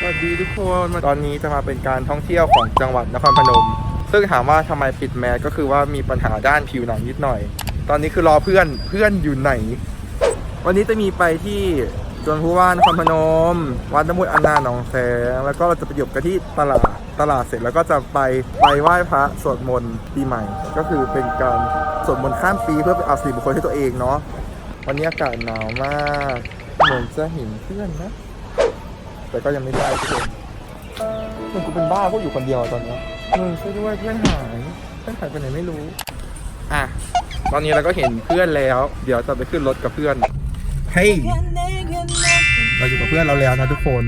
สวัสดีทุกคนตอนนี้จะมาเป็นการท่องเที่ยวของจังหวัดนครพนม ซึ่งถามว่าทำไมปิดแมสก็คือว่ามีปัญหาด้านผิวหนังนิดหน่อย ตอนนี้คือรอเพื่อนเพื่อนอยู่ไหน วันนี้จะมีไปที่จวนผู้ว่านครพนม วัดน้ำมุดอนาหนองแสงแล้วก็เราจะไปหยบกันที่ตลาดตลาดเสร็จแล้วก็จะไปไปไหว้พระสวดมนต์ปีใหม่ ก็คือเป็นการสวดมนต์ข้ามปีเพื่อเป็นเอาสิริมงคลให้ตัวเองเนาะวันนี้อากาศหนาวมาก เหมือนจะเห็นเพื่อนนะ แต่ก็ยังไม่ได้ทุกคนมึงกูเป็นบ้าพวกอยู่คนเดียวตอนเนี้ยมึงช่วยด้วยเพื่อนหายเพื่อนหายไปไหนไม่รู้ อะ ตอนนี้เราก็เห็นเพื่อนแล้ว เดี๋ยวจะไปขึ้นรถกับเพื่อน เฮ้ย เราอยู่กับเพื่อนเราแล้วนะทุกคน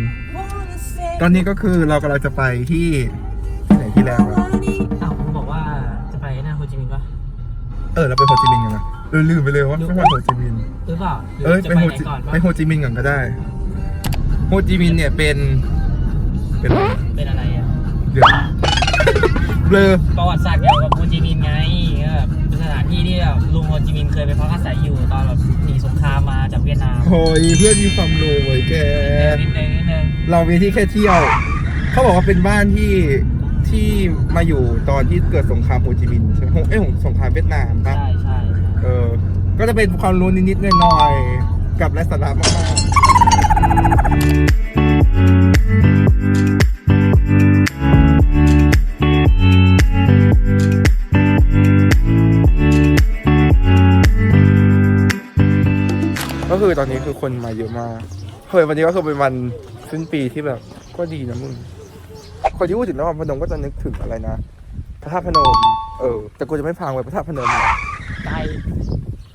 ตอนนี้ก็คือเรากำลังจะไปที่ที่ไหนที่แล้วอะอ้าวคุณบอกว่าจะไปหน้าโฮจิมินห์ปะเออเราไปโฮจิมินห์กันนะเออลืมไปเลยว่าไม่ไปโฮจิมินห์หรือเปล่าหรืเอ้ยจะไปไปโฮไหนจิก่อนปะไปโฮจิมินห์ก่อนก็ได้ โฮจิมินห์เนี่ยเป็น เป็นอะไรเป็นอะไรอะ เดี๋ยว เบลอ ประวัติศาสตร์เกี่ยวกับโฮจิมินห์ไงก็แบบเป็นสถานที่ที่แบบลุงโฮจิมินห์เคยไปพักอาศัยอยู่ตอนแบบหนีสงครามมาจากเวียดนามโอ้ยเพื่อนมีความรู้เว้ยแก นิดนึงนิดนึงเรามีที่แค่เที่ยว เขาบอกว่าเป็นบ้านที่ที่มาอยู่ตอนที่เกิดสงครามโฮจิมินห์ใช่ไหมเอ้ยสงครามเวียดนามปะใช่ใช่เออ ก็จะเป็นความรู้นิดๆหน่อยๆกับไร้สาระมากๆ ก็คือตอนนี้คือคนมาเยอะมากเฮ้ยวันนี้ก็คือเป็นวันสิ้นปีที่แบบก็ดีนะมึง คนที่พูดถึงนครพนมก็จะนึกถึงอะไรนะ พระธาตุพนม เออ แต่กูจะไม่พังไปพระธาตุพนมหรอกไกล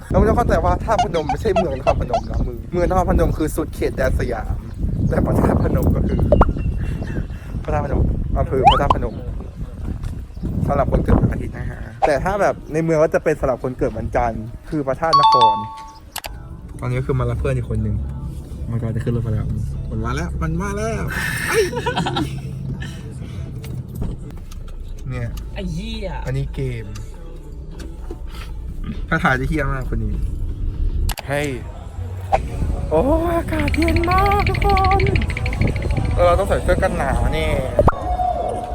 แล้วมึงต้องเข้าใจว่าท่าตุพนมไม่ใช่เมืองนครพนมนะมือเมืองนครพนมคือสุดเขตแดนสยาม แต่พระธาตุพนมก็คือ พระธาตุพนมอำเภอพระธาตุพนมสำหรับคนเกิดวันอาทิตย์นะฮะแต่ถ้าแบบในเมืองก็จะเป็นสำหรับคนเกิดวันจันทร์คือพระธาตุนคร ตอนนี้ก็คือมารับเพื่อนอีกคนหนึ่งมันก็จะขึ้นรถมาแล้วมันมาแล้ว มันมาแล้วไอ้เนี่ยไอ้เหี้ยอันนี้เกม ถ้าถ่ายจะเฮี้ยมากคนนี้ เฮ้ย โอ้อากาศเย็นมากทุกคนเออเราต้องใส่เสื้อกันหนาวนี่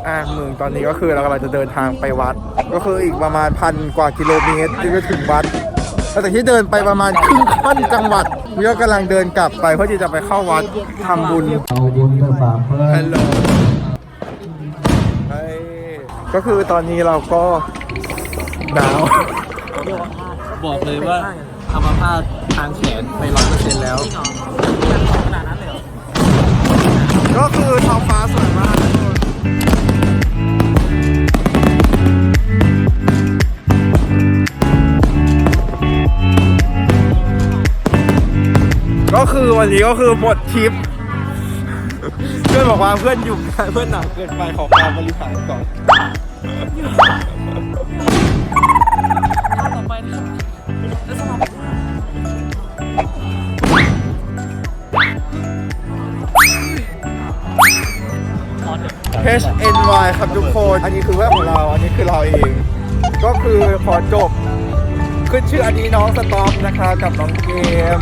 อะมึงตอนนี้ก็คือเรากำลังจะเดินทางไปวัด ก็คืออีกประมาณพันกว่ากิโลเมตรที่จะถึงวัดแล้วแต่ที่เดินไปประมาณครึ่งค่อนจังหวัดนี่ก็กำลังเดินกลับไปเพื่อที่จะไปเข้าวัดทำบุญเอาบุญไปฝากเพื่อนฮัลโหลเฮ้ยก็คือตอนนี้เราก็หนาวบอกเลยว่าอัมพาตทางแขนไปร้อยเปอร์เซ็นต์ แล้ว จริงเหรอขนาดนั้นเลยเหรอ ก็คือท้องฟ้าสวยมากทุกคนก็คือวันนี้ก็คือหมดทริป เพื่อนบอกว่าเพื่อนอยู่เพื่อนหนาวเกินไปขอความบริหารก่อน H N Y ครับทุกคน อันนี้คือเพื่อนของเรา อันนี้คือเราเอง ก็คือขอจบ ขึ้นชื่ออันนี้น้องสตอมนะคะกับน้องเกม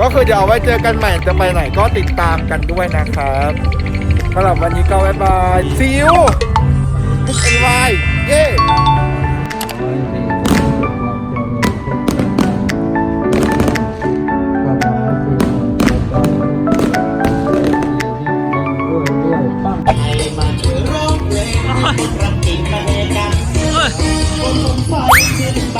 ก็คือเดี๋ยวเอาไว้เจอกันใหม่จะไปไหนก็ติดตามกันด้วยนะครับสำหรับวันนี้ก็บ๊ายบาย คนสงสัยเจ็บไป